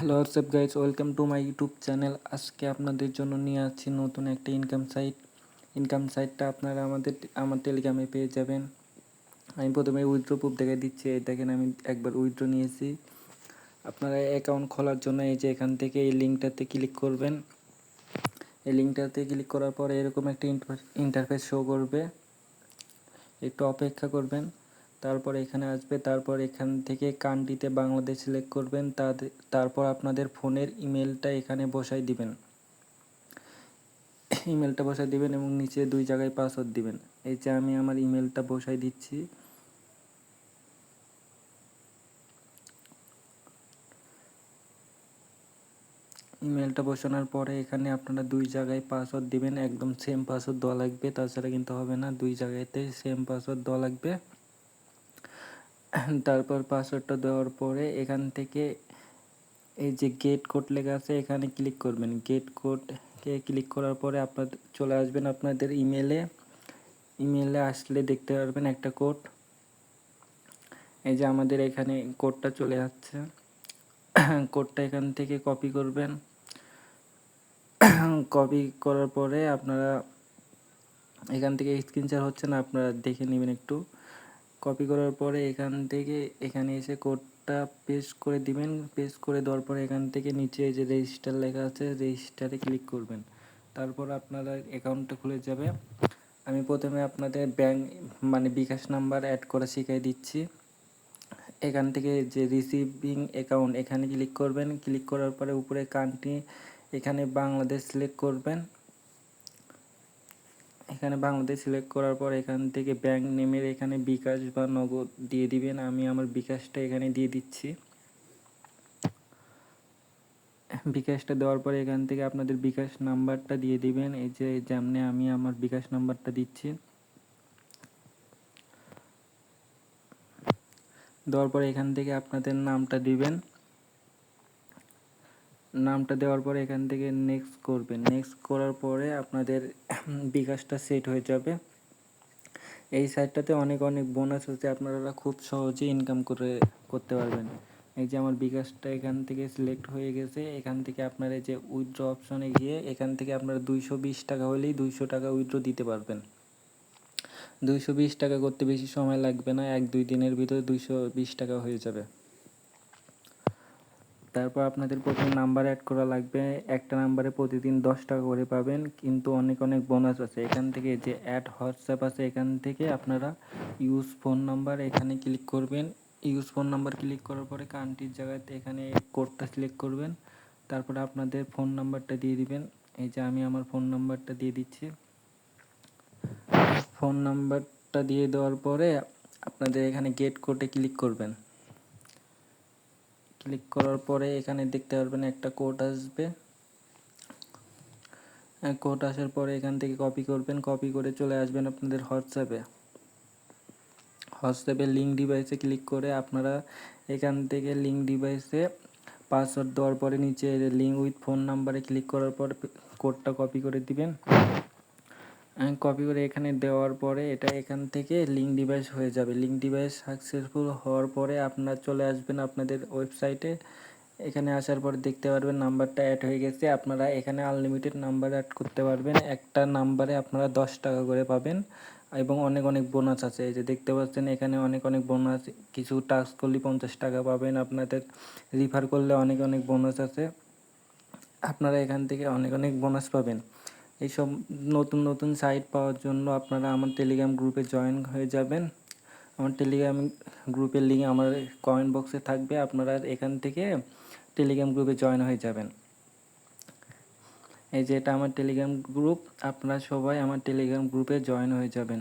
Hello WhatsApp guys welcome to my YouTube channel আজকে আপনাদের জন্য নিয়ে আসছি নতুন একটা ইনকাম সাইট ইনকাম সাইটটা আপনারা আমাদের, আমার টেলিগ্রামে পেয়ে যাবেন। আমি প্রথমে উইথড্রো প্রুফ দেখে দিচ্ছি। এই দেখেন, আমি একবার উইথড্রো নিয়েছি। আপনারা অ্যাকাউন্ট খোলার জন্য এই যে এখান থেকে এই লিঙ্কটাতে ক্লিক করবেন। এই লিঙ্কটাতে ক্লিক করার পরে এরকম একটা ইন্টারফেস শো করবে। একটু অপেক্ষা করবেন। তারপর এখানে আসবে, তারপর এখান থেকে কান্ট্রিতে বাংলাদেশ সিলেক্ট করবেন তারপর আপনাদের ফোনের ইমেলটা এখানে বসাই দিবেন। ইমেলটা বসাই দিবেন এবং নিচে দুই জায়গায় পাসওয়ার্ড দিবেন। এই যে আমি আমার ইমেলটা বসাই দিচ্ছি। ইমেলটা বসানোর পরে এখানে আপনারা দুই জায়গায় পাসওয়ার্ড দিবেন, একদম সেম পাসওয়ার্ড দেওয়া লাগবে, তাছাড়া কিন্তু হবে না। দুই জায়গাতে সেম পাসওয়ার্ড দেওয়া লাগবে। তারপর পাসওয়ার্ডটা দেওয়ার পরে এখান থেকে এই যে গেট কোড লেখা আছে, এখানে ক্লিক করবেন। গেট কোডকে ক্লিক করার পরে আপনার চলে আসবেন আপনাদের ইমেলে ইমেলে আসলে দেখতে পারবেন একটা কোড এই যে আমাদের এখানে কোডটা চলে যাচ্ছে কোডটা এখান থেকে কপি করবেন। কপি করার পরে আপনারা এখান থেকে স্ক্রিনশট হচ্ছে না, আপনারা দেখে নেবেন একটু। কপি করার পরে এখান থেকে এখানে এসে কোডটা পেস্ট করে দিবেন পেস্ট করে দেওয়ার পরে এখান থেকে নিচে যে রেজিস্টার লেখা আছে রেজিস্টারে ক্লিক করবেন। তারপর আপনারা অ্যাকাউন্টটা খুলে যাবে। আমি প্রথমে আপনাদের ব্যাংক মানে বিকাশ নাম্বার অ্যাড করা শিখিয়ে দিচ্ছি। এখান থেকে যে রিসিভিং অ্যাকাউন্ট এখানে ক্লিক করবেন। ক্লিক করার পরে উপরে কান্ট্রি, এখানে বাংলাদেশ সিলেক্ট করবেন। এখানে বাংলাদেশ সিলেক্ট করার পর এখান থেকে ব্যাংক নেমের এখানে বিকাশ বা নগদ দিয়ে দিবেন। আমি আমার বিকাশটা এখানে দিয়ে দিচ্ছি। বিকাশটা দেওয়ার পরে এখান থেকে আপনাদের বিকাশ নাম্বারটা দিয়ে দিবেন। এই যে যেমনে আমি আমার বিকাশ নাম্বারটা দিচ্ছি। দেওয়ার পরে এখান থেকে আপনাদের নামটা দিবেন। নামটা দেওয়ার পরে এখান থেকে নেক্সট করবেন। নেক্সট করার পরে আপনাদের বিকাশটা সেট হয়ে যাবে। এই সাইটটাতে অনেক অনেক বোনাস আছে। আপনারা খুব সহজে ইনকাম করে, করতে পারবেন। এই যে আমার বিকাশটা এখান থেকে সিলেক্ট হয়ে গেছে। এখান থেকে আপনারা যে উইথড্র অপশনে গিয়ে এখান থেকে আপনারা দুইশো বিশ টাকা হলেই দুইশো টাকা উইথড্র দিতে পারবেন। দুইশো বিশ টাকা করতে বেশি সময় লাগবে না। এক, দুই দিনের ভিতরে দুইশো বিশ টাকা হয়ে যাবে। তারপর আপনাদের প্রথমে নাম্বার অ্যাড করা লাগবে। একটা নাম্বারে প্রতিদিন দশ টাকা করে পাবেন। কিন্তু অনেক অনেক বোনাস আছে। এখান থেকে যে অ্যাড হোয়াটসঅ্যাপ আছে, এখান থেকে আপনারা ইউজ ফোন নাম্বার এখানে ক্লিক করবেন। ইউজ ফোন নাম্বার ক্লিক করার পরে কান্ট্রির জায়গাতে এখানে কোডটা সিলেক্ট করবেন। তারপরে আপনাদের ফোন নাম্বারটা দিয়ে দিবেন। এই যে আমি আমার ফোন নাম্বারটা দিয়ে দিচ্ছি। ফোন নাম্বারটা দিয়ে দেওয়ার পরে আপনাদের এখানে গেট কোডে ক্লিক করবেন। ক্লিক করার পরে এখানে দেখতে পারবেন একটা কোড আসবে। কোড আসার পরে এখান থেকে কপি করবেন। কপি করে চলে আসবেন আপনাদের হোয়াটসঅ্যাপে। হোয়াটসঅ্যাপে লিঙ্ক ডিভাইসে ক্লিক করে আপনারা এখান থেকে লিঙ্ক ডিভাইসে পাসওয়ার্ড দেওয়ার পরে নিচে লিঙ্ক উইথ ফোন নাম্বারে ক্লিক করার পর কোডটা কপি করে দিবেন। কপি করে এখানে দেওয়ার পরে এটা এখান থেকে লিঙ্ক ডিভাইস হয়ে যাবে। লিঙ্ক ডিভাইস সাকসেসফুল হওয়ার পরে আপনার চলে আসবেন আপনাদের ওয়েবসাইটে এখানে আসার পর দেখতে পারবেন নাম্বারটা অ্যাড হয়ে গেছে। আপনারা এখানে আনলিমিটেড নাম্বার অ্যাড করতে পারবেন। একটা নাম্বারে আপনারা দশ টাকা করে পাবেন এবং অনেক অনেক বোনাস আছে। এই যে দেখতে পাচ্ছেন, এখানে অনেক অনেক বোনাস কিছু টাস্ক করলে পঞ্চাশ টাকা পাবেন। আপনাদের রিফার করলে অনেক অনেক বোনাস আছে। আপনারা এখান থেকে অনেক অনেক বোনাস পাবেন। এইসব নতুন নতুন সাইট পাওয়ার জন্য আপনারা আমার টেলিগ্রাম গ্রুপে জয়েন হয়ে যাবেন। আমার টেলিগ্রাম গ্রুপের লিঙ্ক আমার কমেন্ট বক্সে থাকবে, আপনারা এখান থেকে টেলিগ্রাম গ্রুপে জয়েন হয়ে যাবেন। এই যে এটা আমার টেলিগ্রাম গ্রুপ আপনারা সবাই আমার টেলিগ্রাম গ্রুপে জয়েন হয়ে যাবেন।